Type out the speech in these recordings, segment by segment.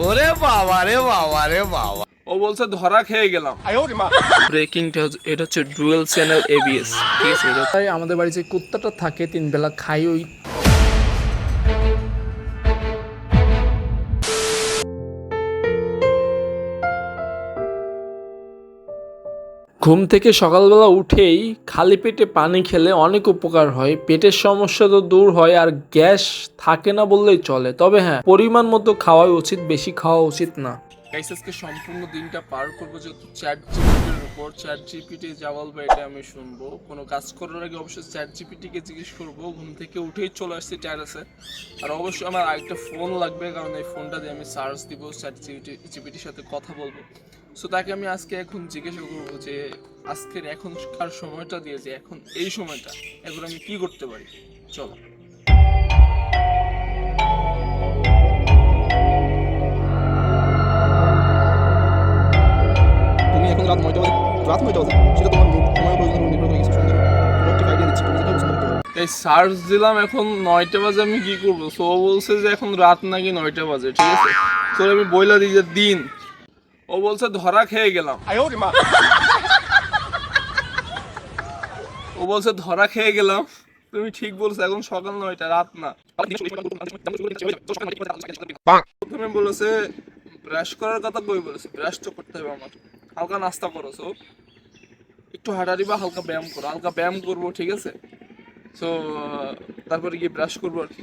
ওরে বাবা রে বাবা রে বাবা। ও বলছে ধরা খেয়ে গেলাম। ব্রেকিংটা এটা হচ্ছে ডুয়েল চ্যানেল এবিএস ঠিক আছে তাই আমাদের বাড়ি যে কুত্তাটা থাকে তিন বেলা খাই ওই ঘুম থেকে সকালবেলা উঠেই খালি পেটে পানি খেলে অনেক উপকার হয়। পেটের সমস্যা তো দূর হয় আর গ্যাস থাকে না বললেই চলে। তবে হ্যাঁ পরিমাণ মতো খাওয়াই উচিত, বেশি খাওয়া উচিত না। আজকে সম্পূর্ণ দিনটা পার করব যেহেতু চ্যাট জিপিটির উপর। চ্যাট জিপিটি যা বলবে এটা আমি শুনব। কোনো কাজ করার আগে অবশ্যই চ্যাট জিপিটিকে জিজ্ঞেস করব। ঘুম থেকে উঠেই চলে আসছি টেরাসে আর অবশ্যই আমার আরেকটা ফোন লাগবে, কারণ এই ফোনটা দিয়ে আমি সার্চ দিব চ্যাট জিপিটি জিপিটির সাথে কথা বলব। সো তাকে আমি আজকে এখন জিজ্ঞাসা করব যে আজকের এখনকার সময়টা দিয়ে যে এখন এই সময়টা এখন আমি কি করতে পারি? চলো। তুমি এখন রাত নয়টা বাজে রাত নয়টা বাজে। সেটা তোমার তোমার প্রয়োজন নির্ভর করে কিছু সুন্দর আইডিয়া দিচ্ছি তুমি এই সার্চ দিলাম এখন নয়টা বাজে আমি কি করব? সো বলছে যে এখন রাত নাকি নয়টা বাজে ঠিক আছে? তো আমি বইলা দিই যে দিন ও বলছে ধরা খেয়ে গেলাম। ও বলছে ধরা খেয়ে গেলাম। তুমি ঠিক বলছো এখন সকাল নয়টা রাত না। প্রথমে বলেছে ব্রাশ করার কথা কই বলেছে ব্রাশ তো করতে হবে আমার। হালকা নাস্তা করো so একটু হাঁটারি বা হালকা ব্যায়াম করো। হালকা ব্যায়াম করব ঠিক আছে? সো তারপরে গিয়ে ব্রাশ করব আর কি।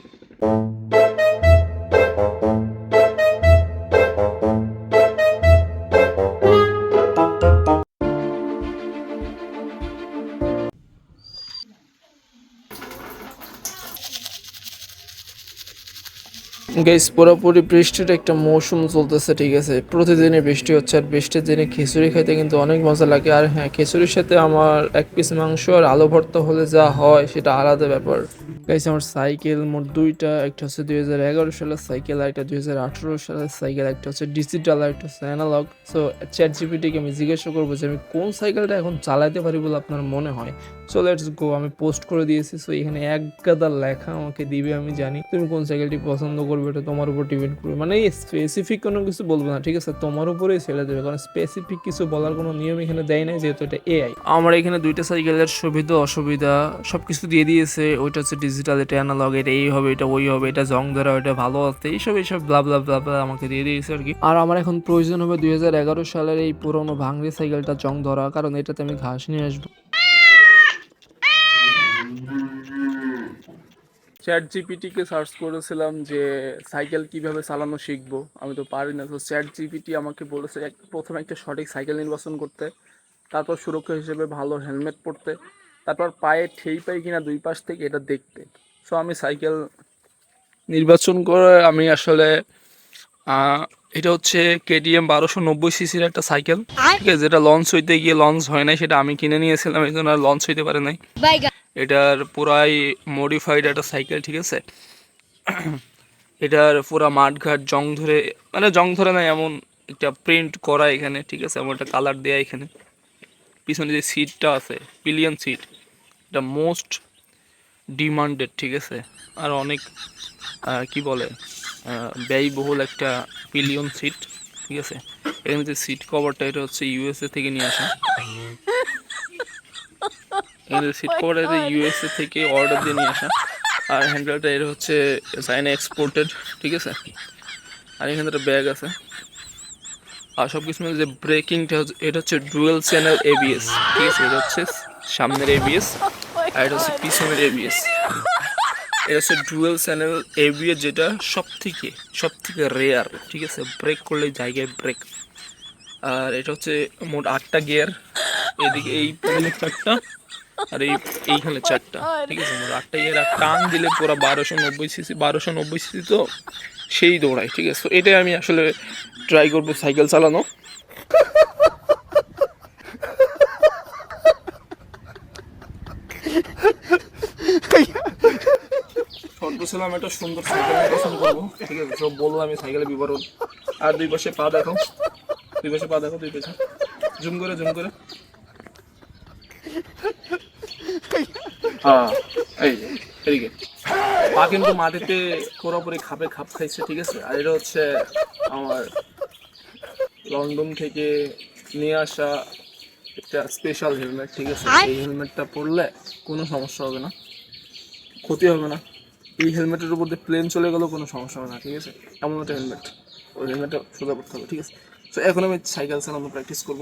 গাইস পুরোপুরি বৃষ্টির একটা মৌসুম চলতেছে, ঠিক আছে? প্রতিদিনই বৃষ্টি হচ্ছে আর বৃষ্টির দিনে খিচুড়ি খাইতে কিন্তু অনেক মজা লাগে। আর হ্যাঁ খিচুড়ির সাথে আমার এক পিস মাংস আর আলু ভর্তা হলে যা হয় সেটা আলাদা ব্যাপার। গাইস আমার সাইকেল মোট দুইটা, একটা হচ্ছে দুই হাজার এগারো সালের সাইকেল আর একটা দুই হাজার আঠারো সালের সাইকেল, একটা হচ্ছে ডিজিটাল একটা হচ্ছে অ্যানালগ সো চ্যাট জিপিটিকে আমি জিজ্ঞাসা করব যে আমি কোন সাইকেলটা এখন চালাতে পারি বলে আপনার মনে হয়? সো লেটস গো আমি পোস্ট করে দিয়েছি। সো এখানে এক গাদা লেখা আমাকে দিবে, আমি জানি। তুমি কোন সাইকেলটি পছন্দ করবে, এটা তোমার উপর ডিপেন্ড করবে। মানে স্পেসিফিক কোনো কিছু বলব না, ঠিক আছে? তোমার উপরেই ছেড়ে দেবে, কারণ স্পেসিফিক কিছু বলার কোনো নিয়ম এখানে দেয় নাই, যেহেতু এটা এআই আমার এখানে দুইটা সাইকেলের সুবিধা, অসুবিধা সব কিছু দিয়ে দিয়েছে। ওইটা হচ্ছে ডিজিটাল এটা অ্যানালগ এটা এই হবে, এটা ওই হবে, এটা জং ধরা, ওইটা ভালো আছে, এইসব এইসব ব্লা ব্লা ব্লা ব্লা আমাকে দিয়ে দিয়েছে আর কি। আর আমার এখন প্রয়োজন হবে দুই সালের এই পুরোনো ভাঙড়ি সাইকেলটা জং ধরা, কারণ এটাতে আমি ঘাস নিয়ে আসব। চ্যাট জিপিটিকে সার্চ করেছিলাম যে সাইকেল কীভাবে চালানো শিখব, আমি তো পারি না। তো চ্যাট জিপিটি আমাকে বলেছে প্রথমে একটা সঠিক সাইকেল নির্বাচন করতে, তারপর সুরক্ষা হিসেবে ভালো হেলমেট পরতে। তারপর পায়ে ঠেই পাই কিনা দুই পাশ থেকে এটা দেখতে। সো আমি সাইকেল নির্বাচন করে আমি আসলে এটা হচ্ছে কেটিএম বারোশো নব্বই সিসির একটা সাইকেল। ঠিক আছে যেটা লঞ্চ হইতে গিয়ে লঞ্চ হয় নাই সেটা আমি কিনে নিয়েছিলাম এই জন্য আর লঞ্চ হইতে পারে নাই। এটার পুরাই মডিফাইড একটা সাইকেল ঠিক আছে? এটার পুরা মাঠঘাট জং ধরে মানে জং ধরে না এমন একটা প্রিন্ট করা এখানে ঠিক আছে? এমন একটা কালার দেয়া এখানে। পিছনে যে সিটটা আছে পিলিয়ন সিট এটা মোস্ট ডিমান্ডেড ঠিক আছে? আর অনেক কি বলে ব্যয়বহুল একটা পিলিয়ন সিট ঠিক আছে? এখানে যে সিট কভারটা এটা হচ্ছে ইউএসএ থেকে নিয়ে আসা। এখানে সিট কভারটা এটা ইউএসএ থেকে অর্ডার দিয়ে নিয়ে আসা। আর হ্যান্ডেলটা এটা হচ্ছে চাইনা এক্সপোর্টেড ঠিক আছে? আর এখানে একটা ব্যাগ আছে। আর সব কিছু মিলে যে ব্রেকিংটা এটা হচ্ছে ডুয়েল চ্যানেল এবিএস ঠিক আছে? এটা হচ্ছে সামনের এবিএস আর এটা হচ্ছে পিছনের এবিএস এটা হচ্ছে ডুয়েল চ্যানেল এবিএস যেটা সব থেকে সব থেকে রেয়ার ঠিক আছে? ব্রেক করলে জায়গায় ব্রেক আর এটা হচ্ছে মোট আটটা গিয়ার এদিকে এই পয়েন্টে চারটা, আর এই এইখানে চারটা, ঠিক আছে? মোট আটটা গিয়ার আর টান দিলে পুরো বারোশো নব্বই সিসি বারোশো নব্বই সিসি তো সেই দৌড়ায়, ঠিক আছে? তো এটাই আমি আসলে ট্রাই করব সাইকেল চালানো। শর্ট ছিলাম একটা সুন্দর সাইকেল পছন্দ করব ঠিক আছে সব বললাম আমি সাইকেলের বিবরণ। আর দুই পাশে পা দেখো। দুই পাশে পা দেখো দুই পাশে। জুম করে জুম করে। হ্যাঁ এই এদিকে। পা কিন্তু মাটিতে পুরোপুরি খাপে খাপ খাইছে ঠিক আছে? আর এটা হচ্ছে আমার লন্ডন থেকে নিয়ে আসা একটা স্পেশাল হেলমেট ঠিক আছে? এই হেলমেটটা পরলে কোনো সমস্যা হবে না। ক্ষতি হবে না। এই হেলমেটের উপর দিয়ে প্লেন চলে গেলেও কোনো সমস্যা হবে না, ঠিক আছে? এমন একটা হেলমেট ওই হেলমেটটা সোজা করতে হবে, ঠিক আছে? তো এখন আমি সাইকেল চালানো প্র্যাকটিস করব।